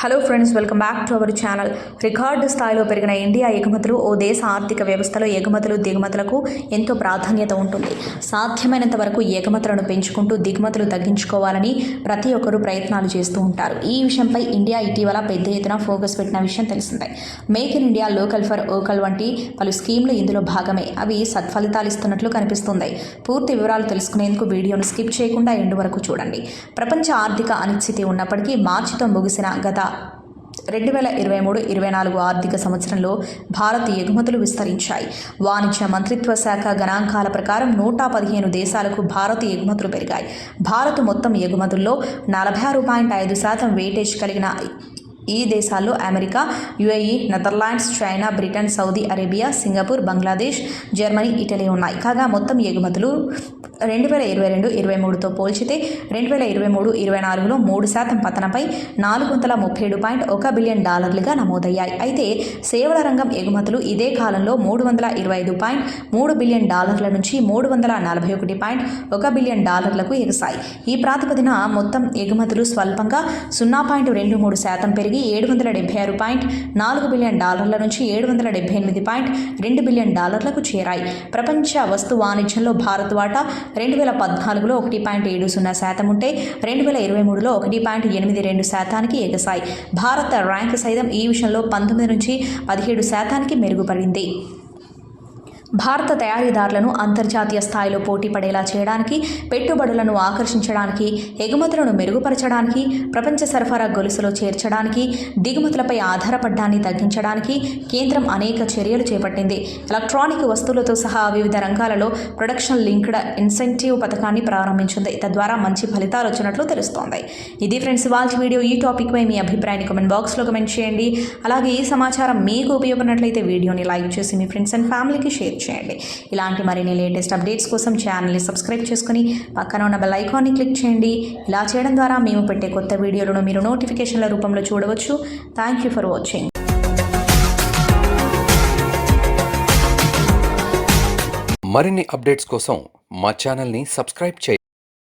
Hello friends welcome back to our channel record స్థాయిలో పెరిగిన India ఎగుమతులు ఓ దేశ ఆర్థిక వ్యవస్థలో ఎగుమతులు దిగుమతులకు ఎంతో ప్రాధాన్యత ఉంటుంది. సాధ్యమైనంత వరకు ఎగుమతులను పెంచుకుంటూ దిగుమతులు తగ్గించుకోవాలని ప్రతి ఒక్కరూ ప్రయత్నాలు చేస్తూ ఉంటారు. ఈ విషయంపై ఇండియా ఇటీవల పెద్ద ఎత్తున ఫోకస్ పెట్టిన విషయం తెలిసిందే. Make in India local for vocal వంటి పలు స్కీమ్లు ఇందులో భాగమే. అవి సత్ఫలితాలు ఇస్తున్నట్లు కనిపిస్తుంది. పూర్తి వివరాలు తెలుసుకునేందుకు వీడియోను స్కిప్ చేయకుండా ఎండు వరకు చూడండి. ప్రపంచ ఆర్థిక అనిశ్చితి ఉన్నప్పటికీ మార్చితో ముగిసిన గత రెండు వేల ఇరవై మూడు ఇరవై నాలుగు ఆర్థిక సంవత్సరంలో భారత్ ఎగుమతులు విస్తరించాయి. వాణిజ్య మంత్రిత్వ శాఖ గణాంకాల ప్రకారం నూట పదిహేను దేశాలకు భారత్ ఎగుమతులు పెరిగాయి. భారత్ మొత్తం ఎగుమతుల్లో నలభై ఆరు పాయింట్ ఐదు శాతం వెయిటేజ్ కలిగిన ఈ దేశాల్లో America UAE Netherlands China Britain Saudi Arabia Singapore Bangladesh Germany Italy ఉన్నాయి. కాగా మొత్తం ఎగుమతులు రెండు వేల ఇరవై రెండు ఇరవై మూడుతో పోల్చితే రెండు వేల ఇరవై మూడు ఇరవై నాలుగులో మూడు శాతం పతనపై నాలుగు వందల ముప్పై ఏడు పాయింట్ ఒక బిలియన్ డాలర్లుగా నమోదయ్యాయి. అయితే సేవల రంగం ఎగుమతులు ఇదే కాలంలో మూడు వందల ఇరవై ఐదు పాయింట్ మూడు బిలియన్ డాలర్ల నుంచి మూడు వందల నలభై ఒకటి పాయింట్ ఒక బిలియన్ డాలర్లకు ఎగసాయి. ఈ ప్రాతిపదిన మొత్తం ఎగుమతులు స్వల్పంగా సున్నా పాయింట్ రెండు మూడు శాతం పెరిగి ఏడు వందల డెబ్బై ఆరు పాయింట్ నాలుగు బిలియన్ డాలర్ల నుంచి ఏడు వందల డెబ్బై ఎనిమిది పాయింట్ రెండు బిలియన్ డాలర్లకు చేరాయి. ప్రపంచ వస్తు వాణిజ్యంలో భారత్ వాటా రెండు వేల పద్నాలుగులో ఒకటి పాయింట్ ఏడు సున్నా శాతం ఉంటే రెండు వేల ఇరవై మూడులో ఒకటి పాయింట్ ఎనిమిది రెండు శాతానికి ఎగసాయి. భారత ర్యాంక్ సైతం ఈ విషయంలో పంతొమ్మిది నుంచి పదిహేడు శాతానికి మెరుగుపడింది. భారత తయారీదారులను అంతర్జాతీయ స్థాయిలో పోటీ పడేలా చేయడానికి పెట్టుబడులను ఆకర్షించడానికి ఎగుమతులను మెరుగుపరచడానికి ప్రపంచ సరఫరా గొలుసులో చేర్చడానికి దిగుమతులపై ఆధారపడ్డాన్ని తగ్గించడానికి కేంద్రం అనేక చర్యలు చేపట్టింది. ఎలక్ట్రానిక్ వస్తువులతో సహా వివిధ రంగాలలో ప్రొడక్షన్ లింక్డ్ ఇన్సెంటివ్ పథకాన్ని ప్రారంభించింది. తద్వారా మంచి ఫలితాలు వచ్చినట్లు తెలుస్తోంది. ఇది ఫ్రెండ్స్ వాళ్ళ వీడియో ఈ టాపిక్పై మీ అభిప్రాయాన్ని కమెంట్ బాక్స్లో కమెంట్ చేయండి. అలాగే ఈ సమాచారం మీకు ఉపయోగపడినట్లయితే వీడియోని లైక్ చేసి మీ ఫ్రెండ్స్ అండ్ ఫ్యామిలీకి షేర్ చేయండి. ఇలాంటి మరిన్ని లేటెస్ట్ అప్డేట్స్ కోసం ఛానల్ని సబ్స్క్రైబ్ చేసుకుని పక్కన ఉన్న బెల్ ఐకాన్ని క్లిక్ చేయండి. ఇలా చేయడం ద్వారా మేము పెట్టే కొత్త వీడియోలను మీరు నోటిఫికేషన్ల రూపంలో చూడవచ్చు. థ్యాంక్ యూ ఫర్ వాచింగ్ మరిన్ని అప్డేట్స్ కోసం మా ఛానల్ని సబ్స్క్రైబ్ చేయండి.